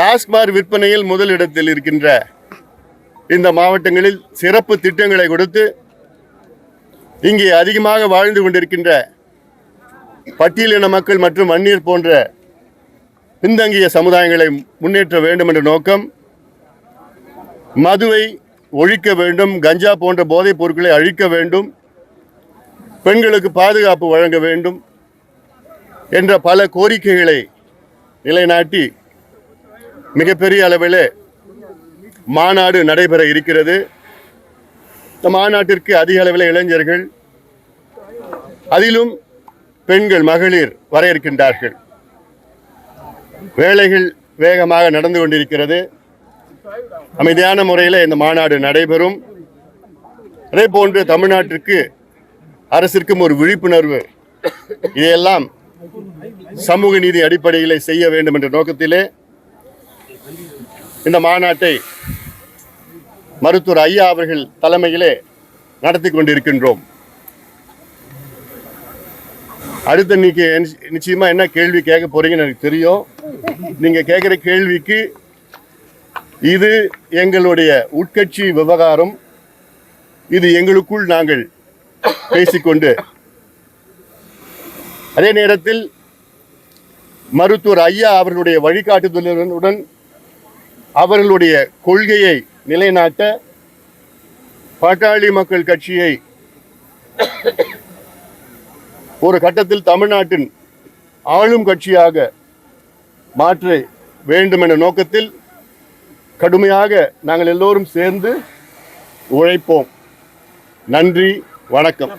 டாஸ்மார் விற்பனையில் முதலிடத்தில் இருக்கின்ற இந்த மாவட்டங்களில் சிறப்பு திட்டங்களை கொடுத்து இங்கே அதிகமாக வாழ்ந்து கொண்டிருக்கின்ற பட்டியலின மக்கள் மற்றும் வன்னியர் போன்ற பின்தங்கிய சமுதாயங்களை முன்னேற்ற வேண்டும் என்ற நோக்கம் மதுவை ஒழிக்க வேண்டும் கஞ்சா போன்ற போதைப் பொருட்களை அழிக்க வேண்டும் பெண்களுக்கு பாதுகாப்பு வழங்க வேண்டும் என்ற பல கோரிக்கைகளை நிலைநாட்டி மிகப்பெரிய அளவில் மாநாடு நடைபெற இருக்கிறது. இந்த மாநாட்டிற்கு அதிக அளவில் இளைஞர்கள் அதிலும் பெண்கள் மகளிர் வர இருக்கின்றார்கள் வேலைகள் வேகமாக நடந்து கொண்டிருக்கிறது. அமைதியான முறையில் இந்த மாநாடு நடைபெறும். அதே போன்று தமிழ்நாட்டிற்கு அரசிற்கும் ஒரு விழிப்புணர்வு. இதையெல்லாம் சமூக நீதி அடிப்படையில் செய்ய வேண்டும் என்ற நோக்கத்திலே இந்த மாநாட்டை மருத்துவர் ஐயா அவர்கள் தலைமையிலே நடத்தி கொண்டிருக்கின்றோம். அடுத்த நீங்க நிச்சயமா என்ன கேள்வி கேட்க போறீங்கன்னு எனக்கு தெரியும். நீங்க கேட்குற கேள்விக்கு இது எங்களுடைய உட்கட்சி விவகாரம். இது எங்களுக்குள் நாங்கள் பேசிக்கொண்டு. அதே நேரத்தில் மருத்துவர் ஐயா அவர்களுடைய வழிகாட்டுதலுடன் அவர்களுடைய கொள்கையை நிலைநாட்ட பாட்டாளி மக்கள் கட்சியை ஒரு கட்டத்தில் தமிழ்நாட்டின் ஆளும் கட்சியாக மாற்ற வேண்டும் என்ற நோக்கத்தில் கடுமையாக நாங்கள் எல்லோரும் சேர்ந்து உழைப்போம். நன்றி வணக்கம்.